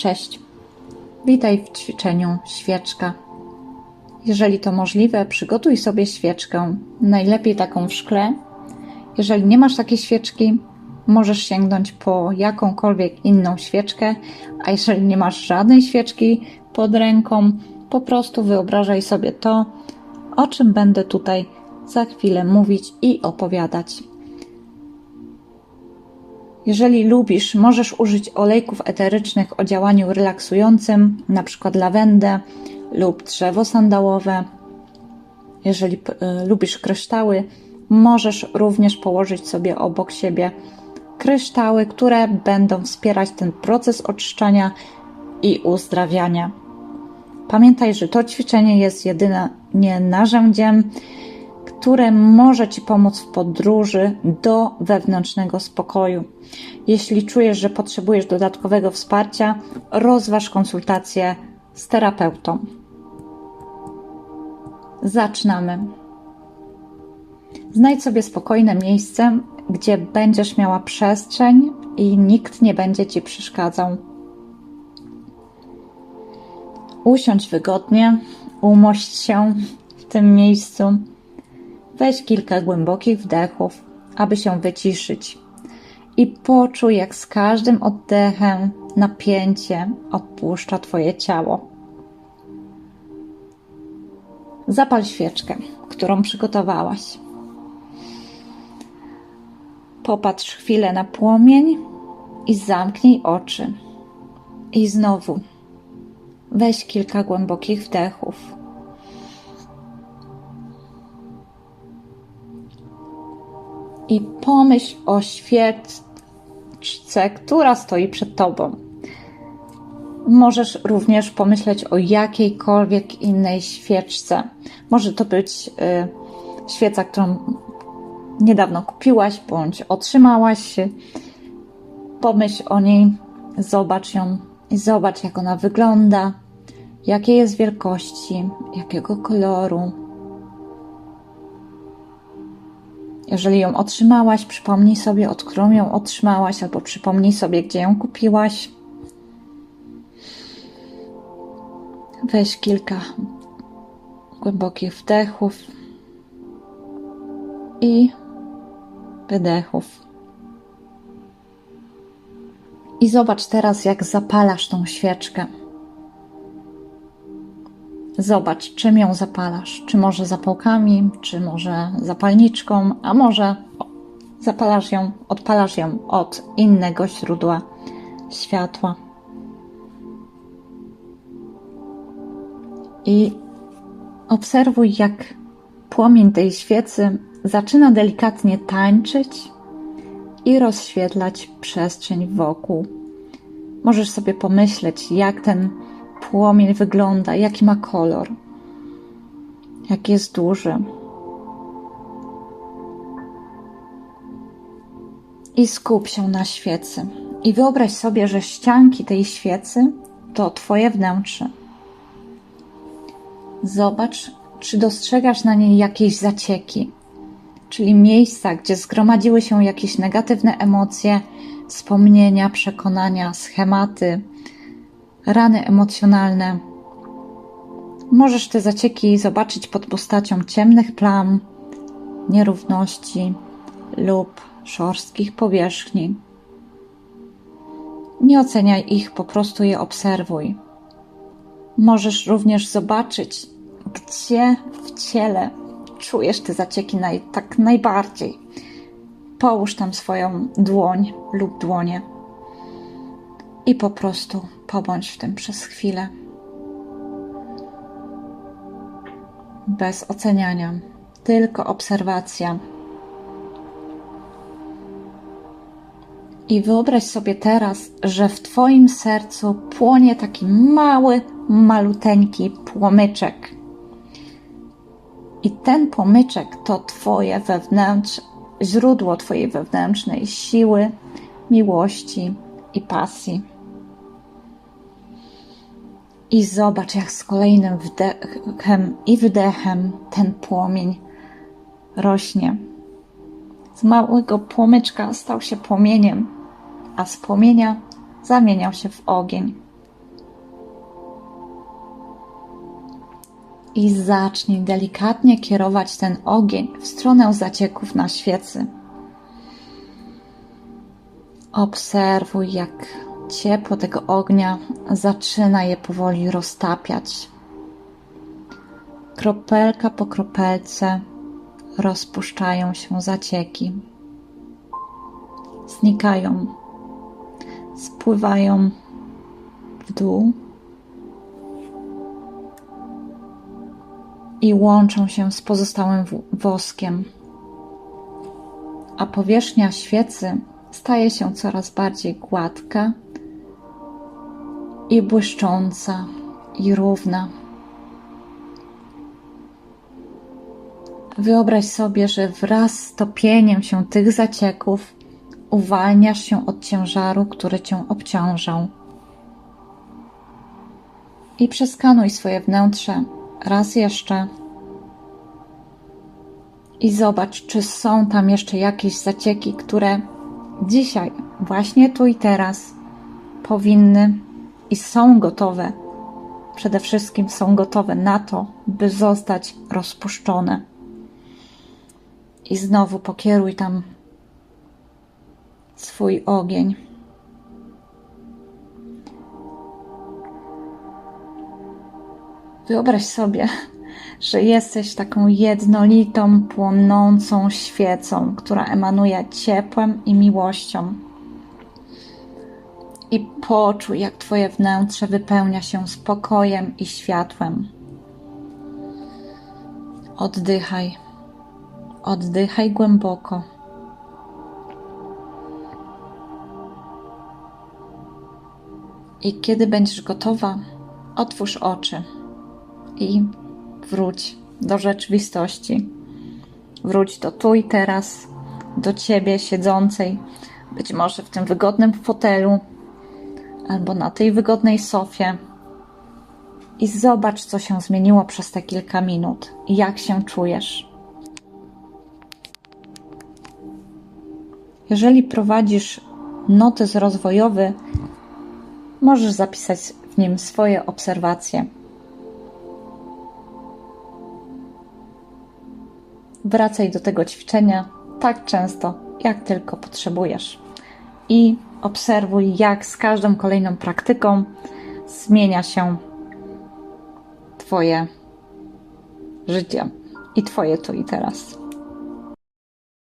Cześć. Witaj w ćwiczeniu świeczka. Jeżeli to możliwe, przygotuj sobie świeczkę, najlepiej taką w szkle. Jeżeli nie masz takiej świeczki, możesz sięgnąć po jakąkolwiek inną świeczkę, a jeżeli nie masz żadnej świeczki pod ręką, po prostu wyobrażaj sobie to, o czym będę tutaj za chwilę mówić i opowiadać. Jeżeli lubisz, możesz użyć olejków eterycznych o działaniu relaksującym, np. lawendę lub drzewo sandałowe. Jeżeli y, lubisz kryształy, możesz również położyć sobie obok siebie kryształy, które będą wspierać ten proces oczyszczania i uzdrawiania. Pamiętaj, że to ćwiczenie jest jedynie narzędziem, które może Ci pomóc w podróży do wewnętrznego spokoju. Jeśli czujesz, że potrzebujesz dodatkowego wsparcia, rozważ konsultację z terapeutą. Zaczynamy. Znajdź sobie spokojne miejsce, gdzie będziesz miała przestrzeń i nikt nie będzie ci przeszkadzał. Usiądź wygodnie, umość się w tym miejscu. Weź kilka głębokich wdechów, aby się wyciszyć. I poczuj, jak z każdym oddechem napięcie opuszcza Twoje ciało. Zapal świeczkę, którą przygotowałaś. Popatrz chwilę na płomień i zamknij oczy. I znowu weź kilka głębokich wdechów. Pomyśl o świeczce, która stoi przed tobą. Możesz również pomyśleć o jakiejkolwiek innej świeczce. Może to być y, świeca, którą niedawno kupiłaś bądź otrzymałaś. Pomyśl o niej, zobacz ją i zobacz, jak ona wygląda, jakiej jest wielkości, jakiego koloru. Jeżeli ją otrzymałaś, przypomnij sobie, od którą ją otrzymałaś, albo przypomnij sobie, gdzie ją kupiłaś. Weź kilka głębokich wdechów i wydechów. I zobacz teraz, jak zapalasz tą świeczkę. Zobacz, czym ją zapalasz. Czy może zapałkami, czy może zapalniczką, a może zapalasz ją, odpalasz ją od innego źródła światła. I obserwuj, jak płomień tej świecy zaczyna delikatnie tańczyć i rozświetlać przestrzeń wokół. Możesz sobie pomyśleć, jak ten płomień wygląda, jaki ma kolor, jaki jest duży. I skup się na świecy. I wyobraź sobie, że ścianki tej świecy to Twoje wnętrze. Zobacz, czy dostrzegasz na niej jakieś zacieki, czyli miejsca, gdzie zgromadziły się jakieś negatywne emocje, wspomnienia, przekonania, schematy, rany emocjonalne. Możesz te zacieki zobaczyć pod postacią ciemnych plam, nierówności lub szorstkich powierzchni. Nie oceniaj ich, po prostu je obserwuj. Możesz również zobaczyć, gdzie w ciele czujesz te zacieki naj, tak najbardziej. Połóż tam swoją dłoń lub dłonie i po prostu pobądź w tym przez chwilę. Bez oceniania, tylko obserwacja. I wyobraź sobie teraz, że w Twoim sercu płonie taki mały, maluteńki płomyczek. I ten płomyczek to Twoje wewnętrzne, źródło Twojej wewnętrznej siły, miłości i pasji. I zobacz, jak z kolejnym wdechem i wdechem ten płomień rośnie. Z małego płomyczka stał się płomieniem, a z płomienia zamieniał się w ogień. I zacznij delikatnie kierować ten ogień w stronę zacieków na świecy. Obserwuj, jak ciepło tego ognia zaczyna je powoli roztapiać. Kropelka po kropelce rozpuszczają się zacieki. Znikają, spływają w dół i łączą się z pozostałym woskiem. A powierzchnia świecy staje się coraz bardziej gładka i błyszcząca i równa. Wyobraź sobie, że wraz z topieniem się tych zacieków uwalniasz się od ciężaru, który cię obciążał. I przeskanuj swoje wnętrze raz jeszcze i zobacz, czy są tam jeszcze jakieś zacieki, które dzisiaj, właśnie tu i teraz, powinny i są gotowe. Przede wszystkim są gotowe na to, by zostać rozpuszczone. I znowu pokieruj tam swój ogień. Wyobraź sobie, że jesteś taką jednolitą, płonącą świecą, która emanuje ciepłem i miłością. I poczuj, jak Twoje wnętrze wypełnia się spokojem i światłem. Oddychaj. Oddychaj głęboko. I kiedy będziesz gotowa, otwórz oczy i wróć do rzeczywistości. Wróć do tu i teraz, do ciebie siedzącej, być może w tym wygodnym fotelu albo na tej wygodnej sofie. I zobacz, co się zmieniło przez te kilka minut jak się czujesz. Jeżeli prowadzisz notes rozwojowy, możesz zapisać w nim swoje obserwacje. Wracaj do tego ćwiczenia tak często, jak tylko potrzebujesz. I obserwuj, jak z każdą kolejną praktyką zmienia się Twoje życie i Twoje tu i teraz.